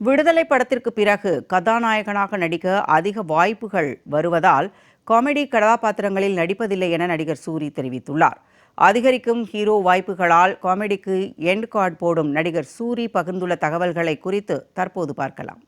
விடுதலை படத்திற்கு பிறகு கதாநாயகனாக நடிக்க அதிக வாய்ப்புகள் வருவதால் காமெடி கதாபாத்திரங்களில் நடிப்பதில்லை என நடிகர் சூரி தெரிவித்துள்ளார். அதிகரிக்கும் ஹீரோ வாய்ப்புகளால் காமெடிக்கு எண்ட் கார்டு போடும் நடிகர் சூரி பகிர்ந்துள்ள தகவல்களை குறித்து தற்போது பார்க்கலாம்.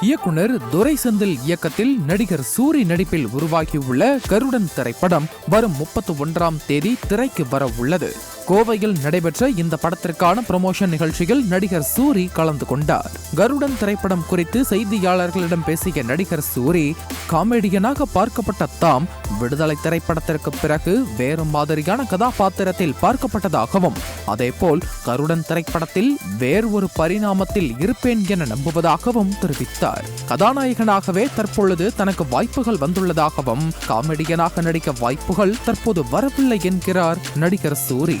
இயக்குனர் துரை செந்தில் இயக்கத்தில் நடிகர் சூரி நடிப்பில் உருவாகியுள்ள கருடன் திரைப்படம் வரும் முப்பத்தி ஒன்றாம் தேதி திரைக்கு வர உள்ளது கோவையில் நடைபெற்ற இந்த படத்திற்கான ப்ரமோஷன் நிகழ்ச்சியில் நடிகர் சூரி கலந்து கொண்டார். கருடன் திரைப்படம் குறித்து செய்தியாளர்களிடம் பேசிய நடிகர் சூரி காமெடியனாக பார்க்கப்பட்ட தாம் விடுதலை திரைப்படத்திற்கு பிறகு வேறு மாதிரியான கதாபாத்திரத்தில் பார்க்கப்பட்டதாகவும் அதேபோல் கருடன் திரைப்படத்தில் வேறு ஒரு பரிணாமத்தில் இருப்பேன் என நம்புவதாகவும் தெரிவித்தார். கதாநாயகனாகவே தற்பொழுது தனக்கு வாய்ப்புகள் வந்துள்ளதாகவும் காமெடியனாக நடிக்க வாய்ப்புகள் தற்போது வரவில்லை என்கிறார் நடிகர் சூரி.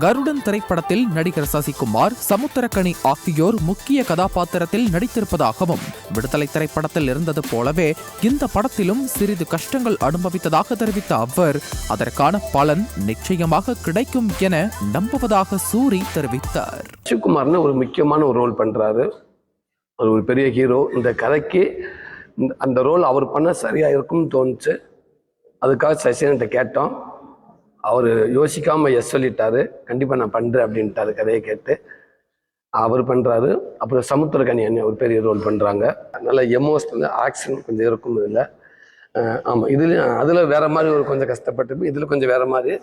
கருடன் திரைப்படத்தில் நடிகர் சசிகுமார் சமுத்திரக்கனி ஆகியோர் முக்கிய கதாபாத்திரத்தில் நடித்திருப்பதாகவும் விடுதலை திரைப்படத்தில் இருந்தது போலவே இந்த படத்திலும் சிறிது கஷ்டங்கள் அனுபவித்ததாக தெரிவித்த அவர் அதற்கான பலன் நிச்சயமாக கிடைக்கும் என நம்புவதாக சூரி தெரிவித்தார். சிவகுமார்னு ஒரு முக்கியமான ஒரு ரோல் பண்ணுறாரு அவர் ஒரு பெரிய ஹீரோ இந்த கதைக்கு இந்த- அந்த ரோல் அவர் பண்ண சரியாக இருக்கும்னு தோணுச்சு. அதுக்காக சசிகன்ட்ட கேட்டோம். அவர் யோசிக்காமல் எஸ் சொல்லிட்டாரு. கண்டிப்பாக நான் பண்ணுறேன் அப்படின்ட்டாரு கதையை கேட்டு. அவர் பண்ணுறாரு அப்புறம் சமுத்திரகனி அண்ணன் ஒரு பெரிய ரோல் பண்ணுறாங்க நல்ல எமோஷனல் ஆக்ஷன் கொஞ்சம் இருக்கும் இதில். ஆமாம் இதுலேயும் அதில் வேறு மாதிரி ஒரு கொஞ்சம் கஷ்டப்பட்டு இதில் கொஞ்சம் வேறு மாதிரி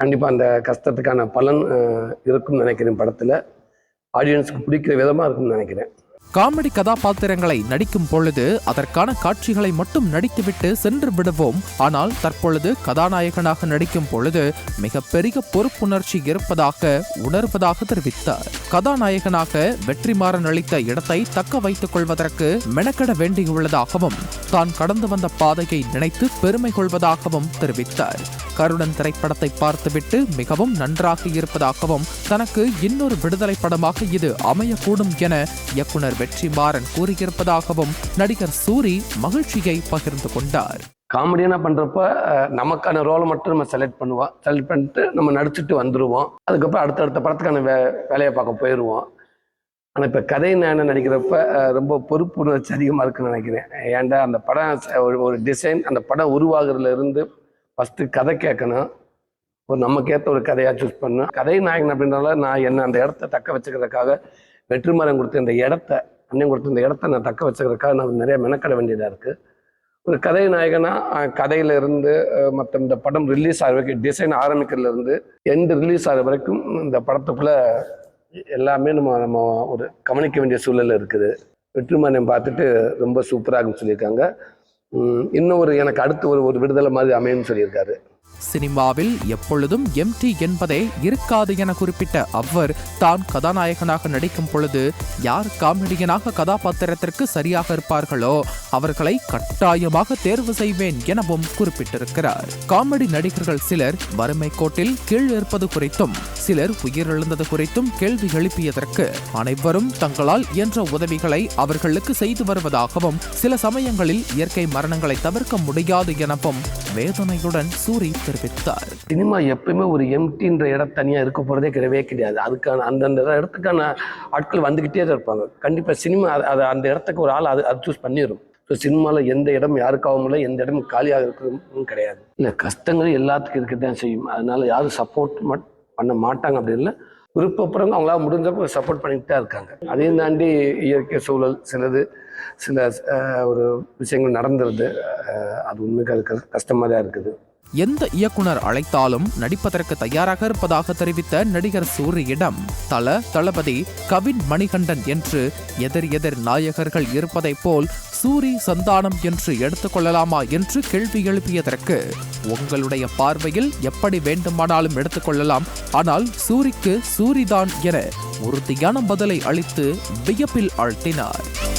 கண்டிப்பாக அந்த கஷ்டத்துக்கான பலன் இருக்கும்னு நினைக்கிறேன் படத்தில். ஆடியன்ஸுக்கு பிடிக்கிற விதமாக இருக்கும்னு நினைக்கிறேன். காமெடி கதாபாத்திரங்களை நடிக்கும் பொழுது அதற்கான காட்சிகளை மட்டும் நடித்துவிட்டு சென்று விடுவோம். ஆனால் தற்பொழுது கதாநாயகனாக நடிக்கும் பொழுது மிகப்பெரிய பொறுப்புணர்ச்சி இருப்பதாக உணர்வதாக தெரிவித்தார். கதாநாயகனாக வெற்றிமாறன் அளித்த இடத்தை தக்க வைத்துக் கொள்வதற்கு மெனக்கெட வேண்டியுள்ளதாகவும் தான் கடந்து வந்த பாதையை நினைத்து பெருமை கொள்வதாகவும் தெரிவித்தார். கருடன் திரைப்படத்தை பார்த்துவிட்டு மிகவும் நன்றாக இருப்பதாகவும் தனக்கு இன்னொரு விடுதலை படமாக இது அமையக்கூடும் என இயக்குனர் வெற்றிமாறன் கூறியிருப்பதாகவும் நடிகர் சூரி மகிழ்ச்சியை பகிர்ந்து கொண்டார். காமெடியான பண்ணுறப்ப நமக்கான ரோலை மட்டும் நம்ம செலக்ட் பண்ணுவோம் செலக்ட் பண்ணிட்டு நம்ம நடிச்சுட்டு வந்துடுவோம் அதுக்கப்புறம் அடுத்தடுத்த படத்துக்கான வே வேலையை பார்க்க போயிடுவோம் ஆனால் இப்போ கதை நான் நடிக்கிறப்ப ரொம்ப பொறுப்புணர்ச்சி அதிகமாக இருக்குன்னு நினைக்கிறேன். ஏன்டா அந்த படம் ஒரு ஒரு டிசைன் அந்த படம் உருவாகுறதுல இருந்து ஃபஸ்ட்டு கதை கேட்கணும். ஒரு நமக்கேற்ற ஒரு கதையாக சூஸ் பண்ணணும். கதை நாயகன் அப்படின்றனால நான் என்ன அந்த இடத்த தக்க வச்சுக்கிறதுக்காக வெற்றிமாறன் கொடுத்த இந்த இடத்த அண்ணன் கொடுத்த இந்த இடத்த நான் தக்க வச்சுக்கிறதுக்காக நான் நிறைய மெனக்கட வேண்டியதாக இருக்குது ஒரு கதை நாயகனா கதையிலிருந்து கதையில இருந்து மற்ற இந்த படம் ரிலீஸ் ஆகிற வரைக்கும் டிசைன் ஆரம்பிக்கிறதுலேருந்து எண்டு ரிலீஸ் ஆகிற வரைக்கும் இந்த படத்துக்குள்ளே எல்லாமே நம்ம நம்ம ஒரு கவனிக்க வேண்டிய சூழலில் இருக்குது. வெற்றிமாறன் பார்த்துட்டு ரொம்ப சூப்பராக இருக்குன்னு சொல்லியிருக்காங்க. இன்னும் ஒரு எனக்கு அடுத்து ஒரு ஒரு விடுதலை மாதிரி அமையும்னு சொல்லியிருக்காரு. சினிமாவில் எப்பொழுதும் எம்டி என்பதே இருக்காது என குறிப்பிட்ட அவர் தான் கதாநாயகனாக நடிக்கும் பொழுது யார் காமெடியனாக கதாபாத்திரத்திற்கு சரியாக இருப்பார்களோ அவர்களை கட்டாயமாக தேர்வு செய்வேன் எனவும் குறிப்பிட்டிருக்கிறார். காமெடி நடிகர்கள் சிலர் வறுமை கோட்டில் கீழ் இருப்பது குறித்தும் சிலர் உயிரிழந்தது குறித்தும் கேள்வி எழுப்பியதற்கு அனைவரும் தங்களால் இயன்ற உதவிகளை அவர்களுக்கு செய்து வருவதாகவும் சில சமயங்களில் இயற்கை மரணங்களை தவிர்க்க முடியாது எனவும் வேதனையுடன் சூரி தெரிவித்தார். சினிமா எப்பயுமே ஒரு எம்டின்ற இடம் தனியாக இருக்க போகிறதே கிடையவே கிடையாது. அதுக்கான அந்தந்த இடத்துக்கான ஆட்கள் வந்துக்கிட்டே தான் இருப்பாங்க. கண்டிப்பாக சினிமா அது அந்த இடத்துக்கு ஒரு ஆள் அது அது சூஸ் பண்ணிடும் ஸோ சினிமாவில் எந்த இடம் யாருக்காகவும் இல்லை எந்த இடம் காலியாக இருக்கிறதும் கிடையாது. இல்லை கஷ்டங்கள் எல்லாத்துக்கும் இருக்க தான் செய்யும். அதனால யாரும் சப்போர்ட் பண்ண மாட்டாங்க அப்படி இல்லை. விருப்பப்படுறவங்க அவங்களால முடிஞ்சப்போ சப்போர்ட் பண்ணிட்டு தான் இருக்காங்க. அதையும் தாண்டி இயற்கை சூழல் சிலது சில ஒரு விஷயங்கள் நடந்துருது. அது உண்மைக்கு அது கஷ்டமாக தான் இருக்குது. எந்த இயக்குனர் அழைத்தாலும் நடிப்பதற்கு தயாராக இருப்பதாக தெரிவித்த நடிகர் சூரியிடம் தல தளபதி கவின் மணிகண்டன் என்று எதிர் எதிர் நாயகர்கள் இருப்பதைப் போல் சூரி சந்தானம் என்று எடுத்துக்கொள்ளலாமா என்று கேள்வி எழுப்பியதற்கு உங்களுடைய பார்வையில் எப்படி வேண்டுமானாலும் எடுத்துக்கொள்ளலாம் ஆனால் சூரிக்கு சூரிதான் என உறுதியான பதிலை அளித்து வியப்பில் ஆழ்த்தினார்.